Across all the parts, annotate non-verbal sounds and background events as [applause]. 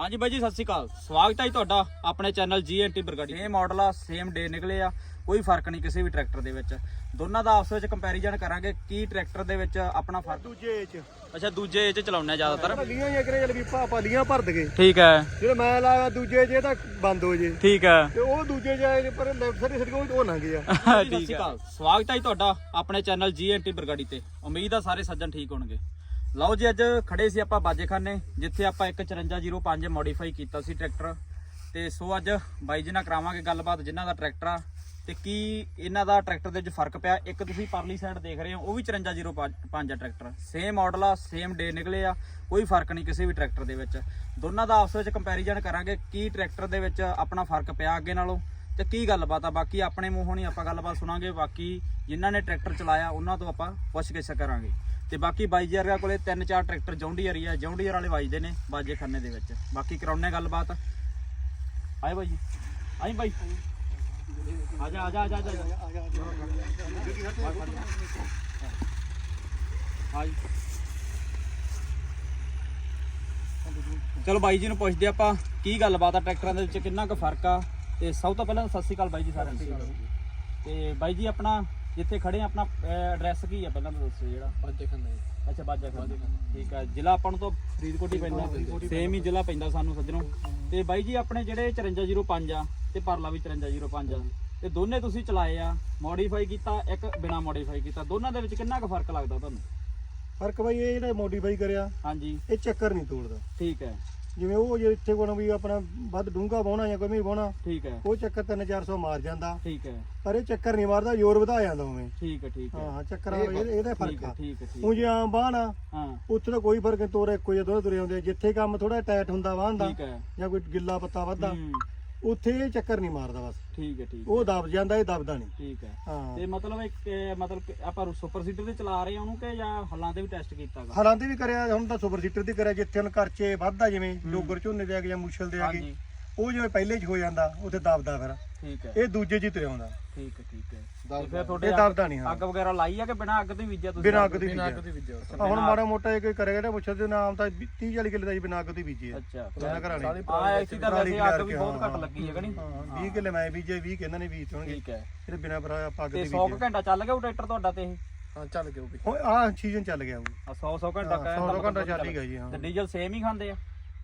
ਹਾਂਜੀ ਬਾਈ ਜੀ ਸਤਿ ਸ਼੍ਰੀ ਅਕਾਲ। ਸਵਾਗਤ ਹੈ ਜੀ ਤੁਹਾਡਾ ਆਪਣੇ ਚੈਨਲ ਜੀਐਨਟੀ ਬਰਗਾੜੀ। ਇਹ ਮਾਡਲ ਆ ਸੇਮ ਡੇ ਨਿਕਲੇ ਆ ਕੋਈ ਫ਼ਰਕ ਨਹੀਂ ਕਿਸੇ ਵੀ ਟਰੈਕਟਰ ਦੇ ਵਿੱਚ। ਦੋਨਾਂ ਦਾ ਆਪਸ ਵਿੱਚ ਕੰਪੈਰੀਜ਼ਨ ਕਰਾਂਗੇ ਕੀ ਟਰੈਕਟਰ ਦੇ ਵਿੱਚ ਆਪਣਾ ਫ਼ਰਕ। ਦੂਜੇ ਚ। ਅੱਛਾ ਦੂਜੇ ਇਹ ਚ ਚਲਾਉਂਦੇ ਆ ਜ਼ਿਆਦਾਤਰ। ਪੱਲੀਆਂ ਹੀ ਅਗਰੇ ਜਲ ਵੀ ਪਾਪਾ ਲੀਆਂ ਭਰ ਦਗੇ ਠੀਕ ਹੈ। ਜਿਹੜਾ ਮੈਂ ਲਾਇਆ ਦੂਜੇ ਇਹ ਤਾਂ ਬੰਦ ਹੋ ਜੇ। ਠੀਕ ਹੈ। ਤੇ ਉਹ ਦੂਜੇ ਚ ਪਰ ਲੈਫਟ ਸਾਈਡ ਸੜਕੋਂ ਉਹ ਲੰਘ ਗਿਆ। [laughs] ਠੀਕ ਹੈ। ਸਵਾਗਤ ਹੈ ਜੀ ਤੁਹਾਡਾ ਆਪਣੇ ਚੈਨਲ ਜੀਐਨਟੀ ਬਰਗਾੜੀ ਤੇ। ਉਮੀਦ ਆ ਸਾਰੇ ਸੱਜਣ ਠੀਕ ਹੋਣਗੇ। ਲਓ ਜੀ, ਅੱਜ ਖੜੇ ਸੀ ਆਪਾਂ ਬਾਜੇਖਾਨੇ, ਜਿੱਥੇ ਆਪਾਂ ਇੱਕ 5405 ਮੋਡੀਫਾਈ ਕੀਤਾ ਸੀ ਟਰੈਕਟਰ ਤੇ ਸੋ ਅੱਜ ਬਾਈ ਜੀ ਨਾਲ ਕਰਾਵਾਂਗੇ ਗੱਲਬਾਤ, ਜਿਨ੍ਹਾਂ ਦਾ ਟਰੈਕਟਰ ਆ, ਤੇ ਕੀ ਇਹਨਾਂ ਦਾ ਟਰੈਕਟਰ ਦੇ ਵਿੱਚ ਫ਼ਰਕ ਪਿਆ। ਇੱਕ ਤੁਸੀਂ ਪਰਲੀ ਸਾਈਡ ਦੇਖ ਰਹੇ ਹੋ, ਉਹ ਵੀ 5405 ਆ ਟਰੈਕਟਰ ਸੇਮ ਮਾਡਲ ਆ ਸੇਮ ਡੇ ਨਿਕਲੇ ਆ, ਕੋਈ ਫ਼ਰਕ ਨਹੀਂ ਕਿਸੇ ਵੀ ਟਰੈਕਟਰ ਦੇ ਵਿੱਚ। ਦੋਨਾਂ ਦਾ ਆਪਸ ਵਿੱਚ ਕੰਪੈਰੀਜ਼ਨ ਕਰਾਂਗੇ, ਕੀ ਟਰੈਕਟਰ ਦੇ ਵਿੱਚ ਆਪਣਾ ਫ਼ਰਕ ਪਿਆ ਅੱਗੇ ਨਾਲੋਂ, ਤੇ ਕੀ ਗੱਲਬਾਤ ਆ। ਬਾਕੀ ਆਪਣੇ ਮੂੰਹੋਂ ਨਹੀਂ ਆਪਾਂ ਗੱਲਬਾਤ ਸੁਣਾਂਗੇ, ਬਾਕੀ ਜਿਨ੍ਹਾਂ ਨੇ ਟਰੈਕਟਰ ਚਲਾਇਆ, ਉਹਨਾਂ ਤੋਂ ਆਪਾਂ ਪੁੱਛ-ਗਿੱਛ ਕਰਾਂਗੇ। ਤੇ ਬਾਕੀ ਬਾਈ ਜੀ ਵਰਗਾ ਕੋਲੇ ਤਿੰਨ ਚਾਰ ਟਰੈਕਟਰ ਜੌਂਡੀਅਰ ਹੀ ਆ। ਜੌਂਡੀਅਰ ਵਾਲੇ ਵੱਜਦੇ ਨੇ ਬਾਜੇ ਖੰਨੇ ਦੇ ਵਿੱਚ। ਬਾਕੀ ਕਰਾਉਣੇ ਗੱਲਬਾਤ। ਆਏ ਬਾਈ ਜੀ। ਆਈ ਬਾਈ। ਆ ਜਾ ਆ ਜਾ ਆ ਜਾ ਆ ਜਾ। ਆਈ ਚਲੋ ਬਾਈ ਜੀ ਨੂੰ ਪੁੱਛਦੇ ਆਪਾਂ ਕੀ ਗੱਲਬਾਤ ਆ ਟਰੈਕਟਰਾਂ ਦੇ ਵਿੱਚ, ਕਿੰਨਾ ਕੁ ਫ਼ਰਕ ਆ? ਤੇ ਸਭ ਤੋਂ ਪਹਿਲਾਂ ਤਾਂ ਸਤਿ ਸ਼੍ਰੀ ਅਕਾਲ ਬਾਈ ਜੀ ਸਾਰਿਆਂ ਨੂੰ। ਤੇ ਬਾਈ ਜੀ ਆਪਣਾ ਜਿੱਥੇ ਖੜੇ ਆ ਆਪਣਾ ਐਡਰੈਸ ਕੀ ਆ ਪਹਿਲਾਂ ਤਾਂ ਦੱਸੋ ਜਿਹੜਾ? ਬਾਜੇ ਖੰਨੇ ਅੱਛਾ ਬਾਜਾ ਖਾਨ ਠੀਕ ਆ ਜ਼ਿਲ੍ਹਾ ਆਪਾਂ ਨੂੰ ਤਾਂ ਫਰੀਦਕੋਟ ਹੀ ਪੈਂਦਾ। ਸੇਮ ਹੀ ਜ਼ਿਲ੍ਹਾ ਪੈਂਦਾ ਸਾਨੂੰ ਸੱਜਣੋ। ਤੇ ਬਾਈ ਜੀ ਆਪਣੇ ਜਿਹੜੇ 5405 ਆ ਤੇ ਪਰਲਾ ਵੀ 5405 ਆ ਤੇ ਦੋਨੇ ਤੁਸੀਂ ਚਲਾਏ ਆ ਮੋਡੀਫਾਈ ਕੀਤਾ ਇੱਕ ਬਿਨਾ ਮੋਡੀਫਾਈ ਕੀਤਾ। ਦੋਨਾਂ ਦੇ ਵਿੱਚ ਕਿੰਨਾ ਕੁ ਫ਼ਰਕ ਲੱਗਦਾ ਤੁਹਾਨੂੰ? ਫ਼ਰਕ ਬਈ ਇਹ ਜਿਹੜਾ ਮੋਡੀਫਾਈ ਕਰਿਆ ਹਾਂਜੀ। ਇਹ ਚੱਕਰ ਨਹੀਂ ਤੋੜਦਾ। ਠੀਕ ਹੈ। ਜਿਵੇਂ ਉਹ ਜੇ ਇੱਥੇ ਕੋਣ ਵੀ ਆਪਣਾ ਵੱਧ ਡੂੰਘਾ ਬਾਉਣਾ ਜਾਂ ਕੋਈ ਵੀ ਬਾਉਣਾ ਠੀਕ ਹੈ। ਉਹ ਚੱਕਰ 3-400 ਮਾਰ ਜਾਂਦਾ। ਠੀਕ ਹੈ। ਪਰ ਇਹ ਚੱਕਰ ਨਹੀਂ ਮਾਰਦਾ ਜ਼ੋਰ ਵਧਾ ਜਾਂਦਾ ਉਵੇਂ। ਠੀਕ ਹੈ ਠੀਕ ਹੈ। ਹਾਂ ਚੱਕਰਾਂ ਦਾ ਇਹ- ਇਹਦਾ ਫ਼ਰਕ ਆ। ਠੀਕ ਹੈ ਠੀਕ ਉਹ ਜੇ ਆਮ ਬਾਹਨ ਆ ਹਾਂ। ਉੱਥੇ ਤਾਂ ਕੋਈ ਫ਼ਰਕ ਨਹੀਂ ਤੋਰੇ ਇੱਕੋ ਜਿਹੇ ਦੋਨੇ ਤੁਰੇ ਹੁੰਦੇ ਆ। ਜਿੱਥੇ ਕੰਮ ਥੋੜਾ ਟਾਈਟ ਹੁੰਦਾ ਵਾਹਨ ਦਾ ਠੀਕ ਹੈ। ਜਾਂ ਕੋਈ ਗਿੱਲਾ ਪੱਤਾ ਵੱਧਦਾ। ਹੂੰ, ਉੱਥੇ ਇਹ ਚੱਕਰ ਨਹੀਂ ਮਾਰਦਾ ਬਸ। ਠੀਕ ਹੈ ਠੀਕ ਉਹ ਦਬ ਜਾਂਦਾ ਇਹ ਦਬਦਾ ਨਹੀਂ। ਠੀਕ ਹੈ। ਹਾਂ। ਤੇ ਮਤਲਬ ਇੱਕ ਇਹ ਮਤਲਬ ਕਿ ਆਪਾਂ ਸੁਪਰ ਸੀਡਰ ਤੇ ਚਲਾ ਰਹੇ ਆ ਉਹਨੂੰ ਕਿ ਜਾਂ ਹੱਲਾਂ ਤੇ ਵੀ ਟੈਸਟ ਕੀਤਾਗਾ? ਹਾਲਾਂ ਤੇ ਵੀ ਕਰਿਆ ਹੁਣ ਤਾਂ ਸੁਪਰ ਸੀਟਰ ਦੀ ਕਰਿਆ ਜਿੱਥੇ ਹੁਣ ਖਰਚੇ ਵੱਧਦਾ ਜਿਵੇਂ ਡੋਗਰ ਝੋਨੇ ਦੇ ਆ ਗਏ ਜਾਂ ਮੁਸ਼ਲ ਦੇ ਆ ਗਏ। ਹਾਂਜੀ। ਉਹ ਜਿਵੇਂ ਪਹਿਲੇ ਚ ਹੋ ਜਾਂਦਾ ਉੱਥੇ ਦਬਦਾ ਫਿਰ। ਠੀਕ ਹੈ। ਇਹ ਦੂਜੇ ਚ ਹੀ ਤੁਰਿਆ ਆਉਂਦਾ ਠੀਕ ਹੈ ਠੀਕ ਹੈ। ਤੇ ਫਿਰ ਤੁਹਾਡੇ ਇਹ ਦਬਦਾ ਨਹੀਂ ਹਾਂ। ਅੱਗ ਵਗੈਰਾ ਲਾਈ ਆ ਕਿ ਬਿਨਾ ਅੱਗ ਤੋਂ ਹੀ ਬੀਜਿਆ ਤੁਸੀਂ? ਬਿਨਾਂ ਅੱਗ ਦੀ ਬਿਨਾਂ ਬੀਜਿਆ। ਅੱਗ ਦੀ ਬੀਜਿਆ ਆ ਹੁਣ ਮਾੜਾ ਮੋਟਾ ਇਹ ਕੋਈ ਕਰੇਗਾ ਨਾ ਮੁਸ਼ਲ ਦੇ ਨਾਮ ਤਾਂ 30 40 ਕਿੱਲੇ ਦਾ ਹੀ ਬਿਨਾਂ ਅੱਗ ਦੀ ਬੀਜੀ ਹੈ ਅੱਛਾ। ਉਹਨਾਂ ਘਰਾਂ ਨੇ ਆ ਐਸੀ ਤਾਂ ਵੈਸੇ ਅੱਗ ਵੀ ਬਹੁਤ ਘੱਟ ਲੱਗੀ ਹੈ ਕਣੀ ਹਾਂ 20 ਕਿੱਲੇ ਮੈਂ ਬੀਜੇ 20 ਕਿੰਨਾਂ ਨੇ ਬੀਜ ਹੋਣਗੇ। ਠੀਕ ਹੈ। ਇਹਦੇ ਬਿਨਾਂ ਪਰ ਆਪਾਂ ਅੱਗ ਤੇ ਦੀ 100 ਬੀਜੇ। ਘੰਟਾ ਚੱਲ ਗਿਆ ਉਹ ਟਰੈਕਟਰ ਤੁਹਾਡਾ ਤੇ ਇਹ? ਹਾਂ ਚੱਲ ਗਿਆ ਉਹ ਵੀ। ਹੁਣ ਆਹ ਸੀਜ਼ਨ ਚੱਲ ਗਿਆ ਉਹ। ਆ 100 100 ਘੰਟਾ ਹਾਂ, ਕਹਿਣ 100 ਦਾ ਘੰਟਾ ਚੱਲ ਹੀ ਗਿਆ ਜੀ ਹਾਂ। ਤੇ ਡੀਜ਼ਲ ਸੇਮ ਹੀ ਖਾਂਦੇ ਆ?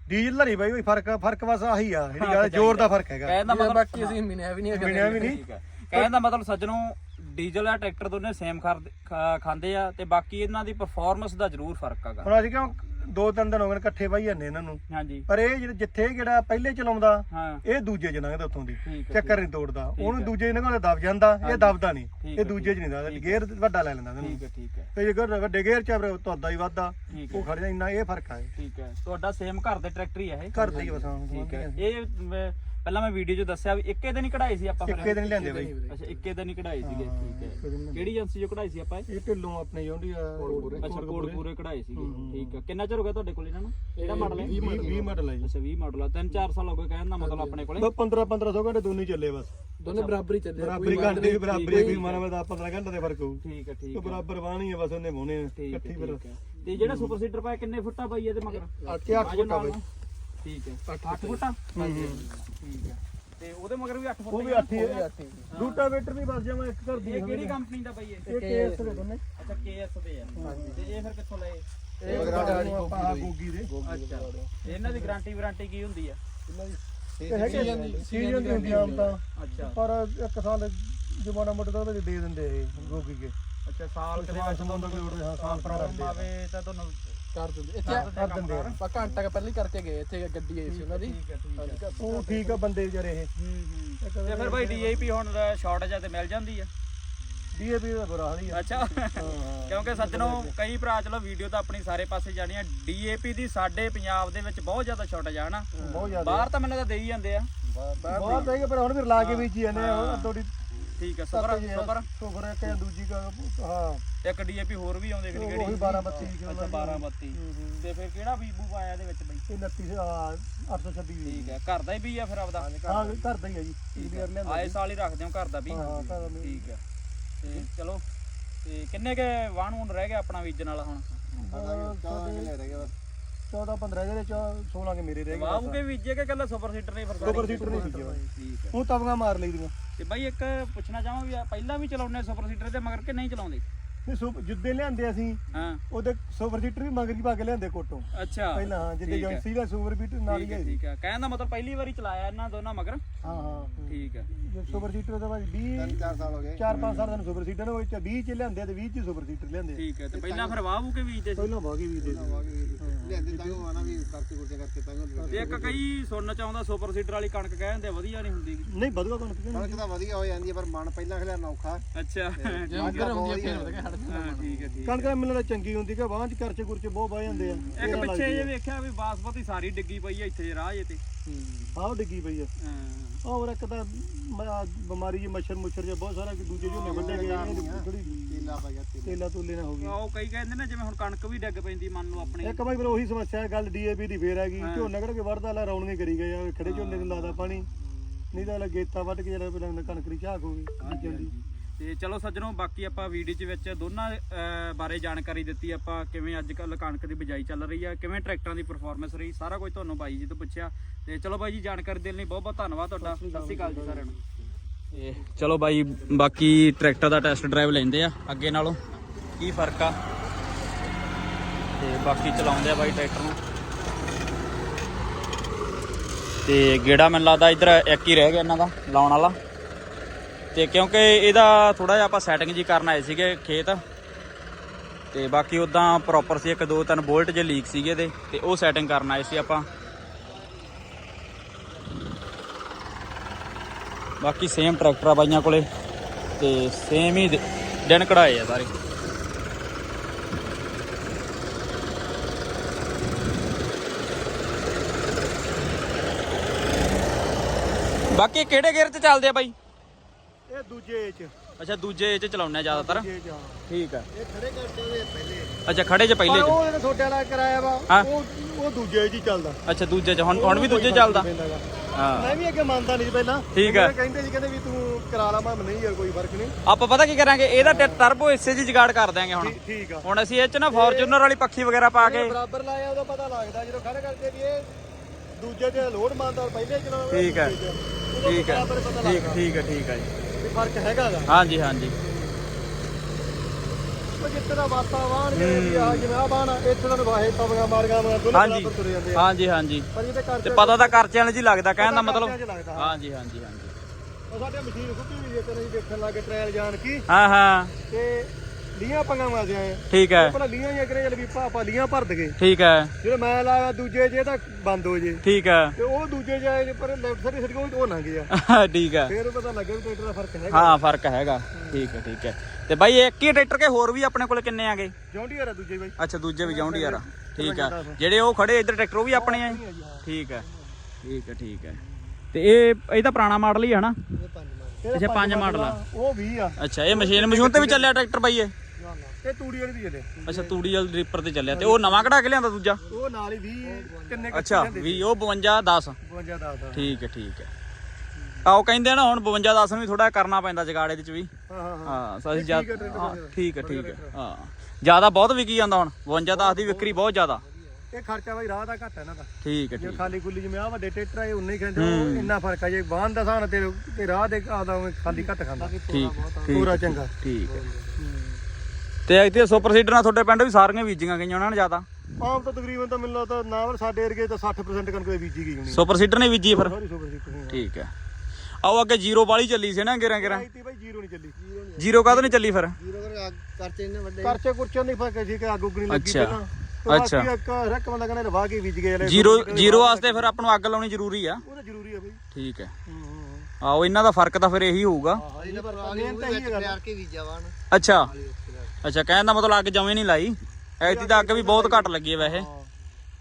ਡੀਜ਼ਲ ਧਰੀ ਬਾਈ ਕੋਈ ਫ਼ਰਕ ਫ਼ਰਕ ਬਸ ਆਹੀ ਆ ਜਿਹੜੀ ਗੱਲ ਜ਼ੋਰ ਦਾ ਫ਼ਰਕ ਹੈਗਾ। ਕਹਿਣ ਦਾ ਮਤਲਬ ਬਾਕੀ ਅਸੀਂ ਮਿਲਿਆ ਵੀ ਨਹੀਂ ਮਿਲਿਆ ਵੀ ਨਹੀਂ। ਠੀਕ ਹੈ। ਕਹਿਣ ਦਾ ਮਤਲਬ ਸੱਜਣੋਂ ਡੀਜ਼ਲ ਆ ਟਰੈਕਟਰ ਦੋਨੇ ਸੇਮ ਖਾਂਦੇ ਆ ਤੇ ਬਾਕੀ ਇਹਨਾਂ ਦੀ ਪਰਫਾਰਮੈਂਸ ਦਾ ਜ਼ਰੂਰ ਫ਼ਰਕ ਹੈਗਾ। ਹੁਣ ਅੱਜ ਕਿਉਂ ਦੋ ਤਿੰਨ ਦਿਨ ਹੋ ਗਏ ਇਕੱਠੇ ਬਾਈ ਜਾਂਦੇ ਇਹਨਾਂ ਨੂੰ। ਹਾਂਜੀ। ਪਰ ਇਹ ਜਿਹੜਾ ਜਿੱਥੇ ਜਿਹੜਾ ਪਹਿਲੇ ਚਲਾਉਂਦਾ ਹਾਂ। ਇਹ ਦੂਜੇ ਚ ਲੰਘਦਾ ਉੱਥੋਂ ਦੀ। ਹੈ ਚੱਕਰ ਨਹੀਂ ਤੋੜਦਾ। ਉਹਨੂੰ ਦੂਜੇ ਨੇ ਕੋਲ ਦਬ ਜਾਂਦਾ ਇਹ ਦਬਦਾ ਨਹੀਂ। ਇਹ ਦੂਜੇ ਚ ਨਹੀਂ ਦਬਦਾ। ਗੇਅਰ ਵੱਡਾ ਲੈ ਲੈਂਦਾ ਇਹਨੂੰ ਠੀਕ ਹੈ ਠੀਕ ਹੈ ਤੇ ਜੇ ਗੇਅਰ ਵੱਡੇ ਗੇਅਰ ਚ ਆ ਫਿਰ ਤੁਹਾਡਾ ਹੀ ਵੱਧਦਾ ਉਹ ਹੈ ਖੜ ਇੰਨਾ ਇਹ ਫ਼ਰਕ ਆ ਠੀਕ ਹੈ ਤੁਹਾਡਾ ਸੇਮ ਘਰ ਦੇ ਟਰੈਕਟਰ ਹੀ ਆ ਇਹ। ਘਰ ਦਾ ਹੀ ਬਸ ਹਾਂ ਠੀਕ ਹੈ ਇਹ ਪਹਿਲਾਂ ਮੈਂ ਵੀਡੀਓ 'ਚ ਦੱਸਿਆ ਵੀ ਇੱਕੇ ਦਿਨ ਹੀ ਕਢਾਈ ਸੀ ਆਪਾਂ ਫਿਰ। ਇੱਕੇ ਦਿਨ ਹੀ ਲੈਂਦੇ ਬਾਈ। ਅੱਛਾ ਇੱਕੇ ਦਿਨ ਹੀ ਕਢਾਈ ਸੀਗੇ ਠੀਕ ਹੈ। ਕਿਹੜੀ ਏਜੰਸੀ 'ਚੋਂ ਕਢਾਈ ਸੀ ਆਪਾਂ ਇਹ? ਇਹ ਢਿੱਲੋਂ ਆਪਣੇ ਜੋਂਡੀ ਆ ਅੱਛਾ ਕੋਡ ਪੂਰੇ ਕਢਾਏ ਸੀਗੇ ਠੀਕ ਹੈ। ਕਿੰਨਾ ਚਿਰ ਹੋ ਗਿਆ ਤੁਹਾਡੇ ਕੋਲ ਇਹਨਾਂ ਨੂੰ? ਕਿਹੜਾ ਮਾਡਲ ਹੈ? 20 ਮਾਡਲ ਜੀ। ਅੱਛਾ 20 ਮਾਡਲ ਆ। 3-4 ਸਾਲ ਹੋ ਗਏ ਕਹਿਣ ਦਾ ਮਤਲਬ ਆਪਣੇ ਕੋਲੇ। ਬਸ 15 1500 ਘੰਟੇ ਦੋਨੇ ਹੀ ਚੱਲੇ ਬਸ। ਦੋਨੇ ਬਰਾਬਰ ਹੀ ਚੱਲੇ ਬਰਾਬਰੀ ਘੰਟੇ ਵੀ ਬਰਾਬਰੀ ਵੀ ਮਾਨਾ ਮੈਂ 15 ਘੰਟੇ ਦੇ ਫ਼ਰਕ ਹੋਊ। ਠੀਕ ਹੈ ਠੀਕ ਤੇ ਹੈ। ਬਰਾਬਰ ਵਾਹਣੀ ਆ ਬਸ ਉਹਨੇ ਠੀਕ ਹੈ ਇਕੱਠੀ ਫਿਰ। ਠੀਕ ਹੈ। ਤੇ ਜਿਹੜਾ ਸੁਪਰ ਸੀਡਰ ਪਾਇਆ ਕਿੰਨੇ ਫੁੱਟਾ ਪਾਈ ਇਹਦੇ ਮਗਰ? ਕਿ 8 ਫੁੱਟ ਬਾਈ। ਠੀਕ ਹੈ। 8 ਫੁੱਟਾ। ਠੀਕ ਹੈ। ਤੇ ਉਹਦੇ ਮਗਰ ਵੀ 8 ਫੁੱਟ ਉਹ ਵੀ 8 ਹੀ ਹੈ। ਰੂਟਾਵੇਟਰ ਵੀ ਬਸ ਜਾਵਾਂ ਇੱਕ ਘਰ ਦੀ ਇਹ ਕਿਹੜੀ ਕੰਪਨੀ ਦਾ ਬਾਈ ਇਹ? ਕੇਸ ਦੇ। ਦੋਨੇ। ਅੱਛਾ KS ਦੇ ਆ। ਤੇ ਇਹ ਫਿਰ ਕਿੱਥੋਂ ਲਏ? ਇਹ ਆਪਾਂ ਗੋਗੀ ਦੇ। ਅੱਛਾ। ਤੇ ਇਹਨਾਂ ਦੀ ਗਾਰੰਟੀ ਵਾਰੰਟੀ ਕੀ ਹੁੰਦੀ ਆ? ਇਹ ਹੈਗੇ ਸੀਜ਼ਨ ਦੀ ਹੁੰਦੀ ਆਮ ਤਾਂ। ਅੱਛਾ। ਪਰ ਇੱਕ ਸਾਲ ਜਮਾਨਾ ਦਾ ਵਿੱਚ ਦੇ ਦਿੰਦੇ ਇਹ ਗੋਗੀ ਕੇ। ਅੱਛਾ ਸਾਲ ਕਦੇ ਸਮੂਨ ਦਾ ਕੋਈ order, ਹਾਂ ਸਾਲ ਪਰ ਪ੍ਰੋਬਲਮ ਆਵੇ ਤਾਂ ਤੁਹਾਨੂੰ ਕਰ ਦਿੰਦੇ। ਇੱਥੇ ਕਰ ਦਿੰਦੇ ਆ। ਆਪਾਂ ਘੰਟਾ ਕੁ ਪਹਿਲਾਂ ਹੀ ਕਰਕੇ ਗਏ ਇੱਥੇ ਗੱਡੀ ਆਈ ਸੀ ਉਹਨਾਂ ਦੀ। ਠੀਕ ਹੈ ਠੀਕ ਹੈ ਉਹ ਠੀਕ ਆ ਬੰਦੇ ਵਿਚਾਰੇ ਇਹ। ਹੂੰ ਹੂੰ। ਤੇ ਫਿਰ ਬਾਈ DAP ਹੁਣ ਸ਼ਾਰਟੇਜ ਆ ਤੇ ਮਿਲ ਜਾਂਦੀ ਆ। ਡੀਏਪੀ ਦਾ ਬੁਰਾ ਹਾਲ ਹੀ ਆ। ਅੱਛਾ। ਕਿਉਂਕਿ ਸੱਜਣੋ ਕਈ ਭਰਾ ਚਲੋ ਵੀਡੀਓ ਤਾਂ ਆਪਣੀ ਸਾਰੇ ਪਾਸੇ ਜਾਣੀ ਆ। ਡੀਏਪੀ ਦੀ ਸਾਡੇ ਪੰਜਾਬ ਦੇ ਵਿੱਚ ਬਹੁਤ ਜ਼ਿਆਦਾ ਸ਼ਾਰਟੇਜ ਆ ਨਾ ਬਹੁਤ ਜ਼ਿਆਦਾ। ਬਾਹਰ ਤਾਂ ਮੈਨੂੰ ਤਾਂ ਦੇ ਹੀ ਜਾਂਦੇ ਆ। ਬਹੁਤ ਹੈਗੇ ਪਰ ਹੁਣ ਵੀ ਲਾ ਕੇ ਵੇਚੀ ਜਾਂਦੇ ਆ ਥੋੜੀ ਠੀਕ ਹੈ ਸੁਪਰ ਸੁਪਰ ਸੁਪਰ ਇੱਕ ਦੂਜੀ ਕਾ ਹਾਂ। ਇੱਕ ਡੀਏਪੀ ਹੋਰ ਵੀ ਆਉਂਦੇ ਕਿਹੜੀ ਕਿਹੜੀ? 12 32 ਅੱਛਾ 12 32 ਤੇ ਫਿਰ ਕਿਹੜਾ ਬੀਬੂ ਪਾਇਆ ਇਹਦੇ ਵਿੱਚ ਬਈ? ਇਹ 29 ਆ, 826 ਵੀ ਠੀਕ ਹੈ ਘਰ ਦਾ ਹੀ ਵੀ ਆ ਫਿਰ ਆਪਦਾ? ਹਾਂ ਘਰ ਦਾ ਹੀ। ਆ ਜੀ ਆਏ ਸਾਲ ਹੀ ਰੱਖਦੇ ਹਾਂ ਘਰ ਦਾ ਵੀ ਹਾਂ। ਠੀਕ ਹੈ ਤੇ ਚਲੋ ਤੇ ਕਿੰਨੇ ਕੇ ਵੂਣ ਰਹਿ ਗਿਆ ਆਪਣਾ ਬੀਜਣ ਵਾਲਾ ਹੁਣ? 14 15 ਜਿਹੜੇ ਚ 16 ਕੇ ਮੇਰੇ ਰਹਿ ਵਾਹ ਗਏ ਕੇ ਬੀਜੇ ਕਿ ਕੱਲਾ ਸੁਪਰ ਸੀਟਰ ਨਹੀਂ ਫਿਰ ਸੁਪਰ ਸੀਟਰ ਨਹੀਂ ਠੀਕ ਹੈ। ਉਹ ਤਵੀਆਂ ਮਾਰ ਲਈਆਂ ਤੇ ਬਾਈ ਇੱਕ ਪੁੱਛਣਾ ਚਾਹਾਂ ਵੀ ਪਹਿਲਾਂ ਵੀ ਚਲਾਉਂਦੇ ਸੁਪਰ ਸੀਟਰ ਤੇ ਮਗਰ ਕਿ ਨਹੀਂ ਚਲਾਉਂਦੇ? ਨਹੀਂ ਸੁਪ ਜਿੱਦੇ ਲਿਆਂਦੇ ਅਸੀਂ ਹਾਂ। ਉਹਦੇ ਸੁਪਰ ਸੀਟਰ ਵੀ ਮਗਰ ਪਾ ਕੇ ਲਿਆਂਦੇ ਕੋਟੋਂ। ਅੱਛਾ ਪਹਿਲਾਂ ਹਾਂ ਜਿੱਦੇ ਠੀਕ ਹੈ। ਏਜੰਸੀ ਦਾ ਸੁਪਰ ਸੀਟਰ ਨਾਲ ਹੀ ਠੀਕ ਹੈ ਹੈ ਠੀਕ ਹੈ। ਕਹਿਣ ਦਾ ਮਤਲਬ ਪਹਿਲੀ ਵਾਰੀ ਚਲਾਇਆ ਇਹਨਾਂ ਦੋਨਾਂ ਮਗਰ? ਹਾਂ ਹਾਂ। ਠੀਕ ਹੈ। ਜੇ ਸੁਪਰ ਸੀਟਰ ਦਾ ਬਾਈ 20 4 ਸਾਲ ਹੋ ਗਏ। 4-5 ਸਾਲ ਦਾ ਸੁਪਰ ਸੀਟਰ ਹੋਏ ਚ 20 ਚ ਲਿਆਂਦੇ ਤੇ 20 ਚ ਸੁਪਰ ਸੀਟਰ ਲਿਆਂਦੇ ਠੀਕ ਹੈ ਤੇ ਪਹਿਲਾਂ ਫਿਰ ਵਾਹ ਵੂ ਕੇ ਬੀਜਦੇ ਸੀ। ਪਹਿਲਾਂ ਬਾਗੀ ਵੀ ਦੇ ਲਿਆਂਦੇ ਤਾਂ ਉਹ ਆਣਾ ਵੀ ਕਰਕੇ ਤਾਂ ਤੇ ਇੱਕ ਕਈ ਸੁਣਨ ਚ ਆਉਂਦਾ ਸੁਪਰ ਸੀਟਰ ਵਾਲੀ ਕਣਕ ਕਹਿੰਦੇ ਵਧੀਆ ਨਹੀਂ ਹੁੰਦੀ। ਨਹੀਂ ਕਣਕ ਕਿ ਕਣਕ ਤਾਂ ਵਧੀਆ ਹੋ ਜਾਂਦੀ ਹੈ ਪਰ ਮਨ ਪਹਿਲਾਂ ਖਿਲਾਰਨਾ ਔਖਾ। ਅੱਛਾ। ਜੇ ਉੱਧਰ ਹੁੰਦੀ ਆ ਫਿਰ ਉਹਦੇ ਹਟ ਹਾਂ ਠੀਕ ਹੈ ਠੀਕ ਕਣਕ ਦਾ ਮਿਲਣਾ ਚੰਗੀ ਹੁੰਦੀ ਕਿ ਬਾਂਹ ਚ ਕਰਚੇ ਕੁਰਚੇ ਬਹੁਤ ਬਾਹ ਜਾਂਦੇ ਆ। ਇੱਕ ਪਿੱਛੇ ਜੇ ਵੇਖਿਆ ਵੀ ਬਾਸਪਤੀ ਸਾਰੀ ਡਿੱਗੀ ਪਈ ਹੈ ਇੱਥੇ ਰਾਹ ਜੇ ਤੇ। ਆਹ ਡਿੱਗੀ ਪਈ ਆ। ਹਾਂ। ਹੋਰ ਇੱਕ ਤਾਂ ਮ- ਆਹ ਬਿਮਾਰੀ ਜੀ ਮੱਛਰ ਮੁੱਛਰ ਜੇ ਬਹੁਤ ਸਾਰਾ ਦੂਜੇ ਝੋਨੇ ਵੱਡੇ ਗਏ ਇਹ ਥੋੜੀ ਤੇਲਾ ਪਾ ਗਿਆ ਤੇਲਾ ਤੇਲਾ ਤੂਲੇ ਨਾ ਹੋ ਗਈ। ਉਹ ਕਈ ਕਹਿੰਦੇ ਨੇ ਜਿਵੇਂ ਹੁਣ ਕਣਕ ਵੀ ਡਿੱਗ ਪੈਂਦੀ ਮੰਨ ਲਓ ਆਪਣੇ। ਇੱਕ ਬਾਈ ਫਿਰ ਉਹੀ ਸਮੱਸਿਆ ਹੈ ਗੱਲ ਡੀਏਪੀ ਦੀ ਫੇਰ ਹੈਗੀ। ਝੋਨਾ ਕਿਹੜਾ ਕਿ ਵੜਦਾ ਲਾ ਰੌਣਗੇ ਕਰੀ ਗਏ ਆ ਖੜੇ ਝੋਨੇ ਨੂੰ ਲਾਦਾ ਪਾਣੀ। ਨਹੀਂ ਤਾਂ ਲਗੇਤਾ ਵੱਢ ਕੇ ਜਿਹੜਾ ਪਹਿਲਾਂ ਕਣਕ ਦੀ ਝਾਕ ਹੋ ਗਈ ਬੀਜਣ ਦੀ। ਤੇ ਚਲੋ ਸੱਜਣੋ ਬਾਕੀ ਆਪਾਂ ਵੀਡੀਓ ਚ ਵਿੱਚ ਦੋਨਾਂ ਬਾਰੇ ਜਾਣਕਾਰੀ ਦਿੱਤੀ ਆਪਾਂ ਕਿਵੇਂ ਅੱਜ ਕੱਲ ਕਣਕ ਦੀ ਬਿਜਾਈ ਚੱਲ ਰਹੀ ਆ ਕਿਵੇਂ ਟਰੈਕਟਰਾਂ ਦੀ ਪਰਫਾਰਮੈਂਸ ਰਹੀ ਸਾਰਾ ਕੁਝ ਤੁਹਾਨੂੰ ਬਾਈ ਜੀ ਤੋਂ ਪੁੱਛਿਆ। ਤੇ ਚਲੋ ਬਾਈ ਜੀ ਜਾਣਕਾਰੀ ਦੇਣ ਲਈ ਬਹੁਤ ਬਹੁਤ ਧੰਨਵਾਦ ਤੁਹਾਡਾ। ਸਤਿ ਸ਼੍ਰੀ ਅਕਾਲ ਜੀ। ਸਾਰਿਆਂ ਨੂੰ। ਤੇ ਚਲੋ ਬਾਈ ਬਾਕੀ ਟਰੈਕਟਰ ਦਾ ਟੈਸਟ ਡਰਾਈਵ ਲੈਂਦੇ ਆ ਅੱਗੇ ਨਾਲੋਂ ਕੀ ਫ਼ਰਕ ਆ? ਤੇ ਬਾਕੀ ਚਲਾਉਂਦੇ ਆ ਬਾਈ ਟਰੈਕਟਰ ਨੂੰ। ਤੇ ਗੇੜਾ ਮੈਨੂੰ ਲੱਗਦਾ ਇੱਧਰ ਇੱਕ ਹੀ ਰਹਿ ਗਿਆ ਇਹਨਾਂ ਦਾ ਲਾਉਣ ਵਾਲਾ। ਤੇ ਕਿਉਂਕਿ ਇਹਦਾ ਥੋੜਾ ਜਿਹਾ ਆਪਾਂ ਸੈਟਿੰਗ ਜੀ ਕਰਨ ਆਏ ਸੀਗੇ ਖੇਤ। ਤੇ ਬਾਕੀ ਉਦਾਂ ਪ੍ਰੋਪਰ ਸੀ, ਇੱਕ ਦੋ ਤਿੰਨ ਬੋਲਟ ਜੇ ਲੀਕ ਸੀਗੇ ਇਹਦੇ, ਤੇ ਉਹ ਸੈਟਿੰਗ ਕਰਨ ਆਏ ਸੀ ਆਪਾਂ। ਬਾਕੀ ਸੇਮ ਟਰੈਕਟਰ ਆ ਬਾਈਆਂ ਕੋਲੇ, ਤੇ ਸੇਮ ਹੀ ਦਿਨ ਕਢਾਏ ਆ ਸਾਰੇ। ਬਾਕੀ ਕਿਹੜੇ ਗੇਅਰ 'ਚ ਚੱਲਦੇ ਆ ਬਾਈ? ਇਹ ਦੂਜੇ ਚ। ਅੱਛਾ ਦੂਜੇ 'ਚ ਚਲਾਉਂਦੇ ਆ ਜ਼ਿਆਦਾਤਰ? ਦੂਜੇ ਚ ਹਾਂ। ਠੀਕ ਆ। ਇਹ ਖੜੇ ਕਰਦੇ ਉਹਦੇ ਪਹਿਲੇ। ਅੱਛਾ ਖੜੇ 'ਚ ਪਹਿਲੇ ਪਰ 'ਚ? ਉਹ ਜਿਹੜਾ ਤੁਹਾਡੇ ਵਾਲਾ ਕਰਾਇਆ ਵਾ ਹਾਂ। ਉਹ ਉਹ ਦੂਜੇ ਚ ਹੀ ਚੱਲਦਾ। ਅੱਛਾ ਦੂਜੇ 'ਚ। ਹੁਣ ਹੁਣ ਵੀ ਦੂਜੇ ਚੱਲਦਾ? ਹਾਂ। ਮੈਂ ਵੀ ਅੱਗੇ ਮੰਨਦਾ ਨਹੀਂ ਸੀ ਪਹਿਲਾਂ। ਠੀਕ ਹੈ। ਮੈਨੂੰ ਕਹਿੰਦੇ ਸੀ ਕਹਿੰਦੇ ਵੀ ਤੂੰ ਕਰਾ ਲਾ ਮੈਂ ਕਿਹਾ ਨਹੀਂ ਯਾਰ ਕੋਈ ਫ਼ਰਕ ਨਹੀਂ। ਆਪਾਂ ਪਤਾ ਕੀ ਕਰਾਂਗੇ? ਇਹਦਾ ਟਰਬੋ ਹਿੱਸੇ 'ਚ ਜਗਾੜ ਕਰ ਦਿਆਂਗੇ ਹੁਣ। ਠੀਕ- ਠੀਕ ਆ। ਹੁਣ ਅਸੀਂ ਇਹ 'ਚ ਨਾ ਫੋਰਚੂਨਰ ਵਾਲੀ ਪੱਖੀ ਵਗੈਰਾ ਪਾ ਕੇ ਬਰਾਬਰ ਲਾਇਆ ਉਹਦਾ ਪਤਾ ਲੱਗਦਾ ਜਦੋਂ ਖੜੇ ਕਰਕੇ ਵੀ ਇਹ ਦੂਜੇ ਤੇ ਲੋਡ ਮੰਨਦਾ ਪਹਿਲੇ ਚਲਾਉਣਾ ਠੀਕ ਹੈ। ਠੀਕ ਹੈ ਠੀਕ ਲੱਗਦਾ। ਠੀਕ ਹੈ ਠੀਕ ਹੈ ਜੀ। ਫ਼ਰਕ ਹੈਗਾਗਾ। ਹਾਂਜੀ ਹਾਂਜੀ। ਜਿੱਥੇ ਦਾ ਵਾਤਾਵਰਣ ਵੀ ਆ ਜਿਵੇਂ ਆ ਬਾਣ ਇੱਥੇ ਦਾ ਵਾਹੇ ਤਵੀਆਂ ਮਾਰਗਾ ਮਾਰ ਦੋਨੋਂ ਹਾਂਜੀ। ਬਰਾਬਰ ਤੁਰੇ ਜਾਂਦੇ ਆ। ਹਾਂਜੀ ਪਰ ਤੇ ਪਤਾ ਤਾਂ ਜੀ ਲੱਗਦਾ ਕਹਿਣ ਦਾ ਮਤਲਬ ਕਰਚਿਆਂ 'ਚ ਲੱਗਦਾ, ਹਾਂ। ਹਾਂਜੀ ਹਾਂਜੀ ਹਾਂਜੀ। ਉਹ ਸਾਡੇ ਮਸ਼ੀਨ ਖੁੱਟੀ ਵੀ ਜੇ ਦੇਖਣ ਲੱਗੇ ਟ੍ਰਾਇਲ ਜਾਣ ਕੀ। ਹਾਂ ਹਾਂ। ਤੇ ਲੀਆਂ ਪੰਗਾ ਮਾਰਦੇ ਆਏ ਠੀਕ ਹੈ। ਆਪਣਾ ਲੀਆਂ ਹੀ ਕਰੇ ਜਲ ਵੀ ਪਾਪਾ ਲੀਆਂ ਭਰ ਦਗੇ ਠੀਕ ਹੈ। ਜਦੋਂ ਮੈਂ ਲਾਇਆ ਦੂਜੇ ਜੇ ਤਾਂ ਬੰਦ ਹੋ ਜੇ। ਠੀਕ ਹੈ। ਤੇ ਉਹ ਦੂਜੇ ਜਾਏ ਪਰ ਲੈਫਟ ਸਾਈਡ ਸੜਕ ਉਹ ਉਹ ਲੰਘ ਗਿਆ। [laughs] ਠੀਕ ਹੈ। ਫੇਰ ਉਹ ਪਤਾ ਲੱਗਾ ਵੀ ਟਰੈਕਟਰ ਦਾ ਫ਼ਰਕ ਹੈਗਾ। ਹਾਂ ਫ਼ਰਕ ਹੈਗਾ। ਠੀਕ ਹੈ ਠੀਕ ਹੈ। ਤੇ ਬਾਈ ਇੱਕ ਹੀ ਟਰੈਕਟਰ ਕੇ ਹੋਰ ਵੀ ਆਪਣੇ ਕੋਲ ਕਿੰਨੇ ਆਗੇ ਆ ਦੂਜੇ ਬਾਈ। ਅੱਛਾ ਦੂਜੇ ਵੀ ਠੀਕ ਜਿਹੜੇ ਉਹ ਖੜੇ ਇੱਧਰ ਟਰੈਕਟਰ ਉਹ ਵੀ ਆਪਣੇ ਆ ਠੀਕ ਹੈ। ਠੀਕ ਹੈ ਠੀਕ ਹੈ। ਤੇ ਇਹ ਇਹ ਤਾਂ ਪੁਰਾਣਾ ਮਾਡਲ ਹੀ ਹੈ ਨਾ? ਅੱਛਾ ਪੰਜ ਮਾਡਲ ਆ। ਉਹ 20 ਆ। ਅੱਛਾ ਇਹ ਮਸ਼ੀਨ ਮਸ਼ੂਨ ਤੇ ਵੀ ਚੱਲਿਆ ਟਰੈਕਟਰ ਬਾਈ ਇਹ? ਇਹ ਤੂੜੀ ਵਾਲੀ ਦੀ ਅੱਛਾ ਤੂੜੀ ਵਾਲੀ ਡ੍ਰਿਪਰ ਤੇ ਚੱਲਿਆ। ਤੇ ਉਹ ਨਵਾਂ ਕਢਾ ਕੇ ਲਿਆਂਦਾ ਦੂਜਾ? ਉਹ ਨਾਲ ਹੀ 20 ਕਿੰਨੇ ਅੱਛਾ ਵੀ ਉਹ 52 10 52 ਦਾ ਦਾ ਠੀਕ ਹੈ ਠੀਕ ਹੈ। ਆ ਉਹ ਕਹਿੰਦੇ ਆ ਨਾ ਹੁਣ 52 10 ਨੂੰ ਵੀ ਥੋੜਾ ਕਰਨਾ ਪੈਂਦਾ ਜਗਾੜ ਇਹਦੇ ਚ ਵੀ। ਹਾਂ ਹਾਂ ਹਾਂ। ਹਾਂ ਠੀਕ ਹੈ ਜ਼ਿਆਦਾ। ਠੀਕ ਹੈ ਠੀਕ ਹੈ। ਹਾਂ। ਜ਼ਿਆਦਾ ਬਹੁਤ ਵਿਕੀ ਜਾਂਦਾ ਹੁਣ। 52 10 ਦੀ ਵਿਕਰੀ ਬਹੁਤ ਜ਼ਿਆਦਾ। ਇਹ ਖਰਚਾ ਬਾਈ ਰਾਹ ਦਾ ਘੱਟ ਹੈ ਇਹਨਾਂ ਦਾ। ਠੀਕ ਹੈ ਜੇ ਠੀਕ ਖਾਲੀ ਗੁੱਲੀ ਜਿਵੇਂ ਆ ਵੱਡੇ ਟਰੈਕਟਰ ਆਏ ਉਨੇ ਹੀ ਖਾਂਦੇ ਉਹ ਇੰਨਾ ਫ਼ਰਕ ਆ ਜੇ ਬਾਹਨ ਦਾ ਸਾਨ ਤੇ ਤੇ ਰਾਹ ਦੇ ਆਦਾ ਉਵੇਂ ਖਾਲੀ ਘੱਟ ਖਾਂਦਾ। ਠੀਕ ਠੀਕ ਪੂਰਾ ਚੰਗਾ। ਠੀਕ ਹੈ। ਤੇ ਇੱਥੇ ਸੁਪਰ ਸੀਡਰ ਨਾਲ ਤੁਹਾਡੇ ਪਿੰਡ ਵੀ ਸਾਰੀਆਂ ਬੀਜੀਆਂ ਗਈਆਂ ਉਹਨਾਂ ਨੇ ਜ਼ਿਆਦਾ। ਆਮ ਤਾਂ ਤਕਰੀਬਨ ਤਾਂ ਮੈਨੂੰ ਲੱਗਦਾ ਨਾ ਸਾਡੇ ਏਰੀਏ ਤਾਂ 60% ਕਣਕ ਦੇ ਬੀਜੀ ਗਈ ਹੋਣੀ। ਸੁਪਰ ਸੀਡਰ ਨੇ ਬੀਜੀ ਹੈ ਫਿਰ? ਸਾਰੀ ਸੁਪਰ ਸੀਟਰ ਠੀਕ ਹੈ। ਆਓ ਅੱਗੇ ਜ਼ੀਰੋ ਵਾਲੀ ਚੱਲੀ ਸੀ ਨਾ ਗਿਰਾਂ ਗਿਰਾਂ। ਆਈਤੀ ਜ਼ੀਰੋ ਨਹੀਂ ਚੱਲੀ। ਜ਼ੀਰੋ ਕਾਹਦੋਂ ਨਹੀਂ ਚੱਲੀ ਫਿਰ? ਜੀਰੋ ਕਰ ਕਰਚੇ ਇੰਨੇ ਵੱਡੇ। ਕਰਚੇ ਕੁਰਚੇ ਨਹੀਂ ਫ਼ਰਕ ਸੀ ਕਿ ਅੱਗ ਉੱਗ ਨਹੀਂ ਲੱਗੀ ਅੱਛਾ। ਪਹਿਲਾਂ। ਅੱਛਾ। ਅੱਛਾ ਇੱਕ ਹਰ ਇੱਕ ਬੰਦਾ ਕਹਿੰਦਾ ਰਵਾ ਕੇ ਬੀਜ ਗਏ ਵਾਲੇ ਜ਼ੀਰੋ ਜ਼ੀਰੋ ਵਾਸਤੇ ਫਿਰ ਆਪਾਂ ਨੂੰ ਅੱਗ ਲਾਉਣੀ ਜ਼ਰੂਰੀ ਆ। ਉਹ ਤਾਂ ਜ਼ਰੂਰੀ ਆ ਬਾਈ। ਠੀਕ ਹੈ। ਹੂੰ ਹੂੰ ਆਓ ਇਹਨਾਂ ਦਾ ਫ਼ਰਕ ਤਾਂ ਫਿਰ ਇਹੀ ਹੋਊਗਾ। ਹਾਂ ਪਰ ਤਾਂ ਇਹੀ ਗੱਲ। ਕੇ ਅੱਛਾ। ਅੱਛਾ ਕਹਿਣ ਦਾ ਮਤਲਬ ਅੱਗ ਜਵੇਂ ਨਹੀਂ ਲਾਈ। ਐਤੀ ਤਾਂ ਅੱਗ ਵੀ ਬਹੁਤ ਘੱਟ ਲੱਗੀ ਹੈ ਵੈਸੇ।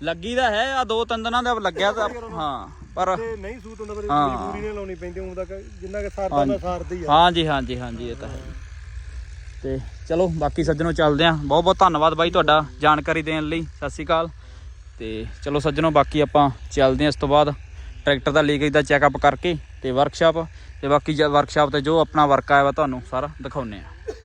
ਲੱਗੀ ਤਾਂ ਹੈ ਆ ਦੋ ਤਿੰਨ ਦਿਨਾਂ ਦਾ ਲੱਗਿਆ ਤਾਂ ਹਾਂ। ਪਰ ਤੇ ਨਹੀਂ ਸੂਤ ਹੁੰਦਾ ਪਰ ਹਾਂ। ਮਜਬੂਰੀ ਨੇ ਲਾਉਣੀ ਪੈਂਦੀ ਉਹ ਤੱਕ ਜਿੰਨਾ ਕਿ ਸਰਦਾ ਦਾ ਸਰਦਾ ਹੀ ਆ। ਹਾਂਜੀ ਹਾਂਜੀ ਹਾਂਜੀ ਇਹ ਤਾਂ ਹੈ। ਤੇ ਚਲੋ ਬਾਕੀ ਸੱਜਣੋ ਚੱਲਦੇ ਆਂ ਬਹੁਤ ਬਹੁਤ ਧੰਨਵਾਦ ਬਾਈ ਤੁਹਾਡਾ ਜਾਣਕਾਰੀ ਦੇਣ ਲਈ। ਸਤਿ ਸ਼੍ਰੀ ਅਕਾਲ। ਤੇ ਚਲੋ ਸੱਜਣੋ ਬਾਕੀ ਆਪਾਂ ਚੱਲਦੇ ਆਂ ਇਸ ਤੋਂ ਬਾਅਦ। ਟਰੈਕਟਰ ਦਾ ਲੀਕੇਜ ਦਾ ਚੈੱਕਅਪ ਕਰਕੇ ਤੇ ਵਰਕਸ਼ਾਪ ਤੇ ਬਾਕੀ ਵਰਕਸ਼ਾਪ ਤੇ ਜੋ ਆਪਣਾ ਵਰਕ ਆਇਆ ਵਾ ਤੁਹਾਨੂੰ ਸਾਰਾ ਦਿਖਾਉਨੇ ਆ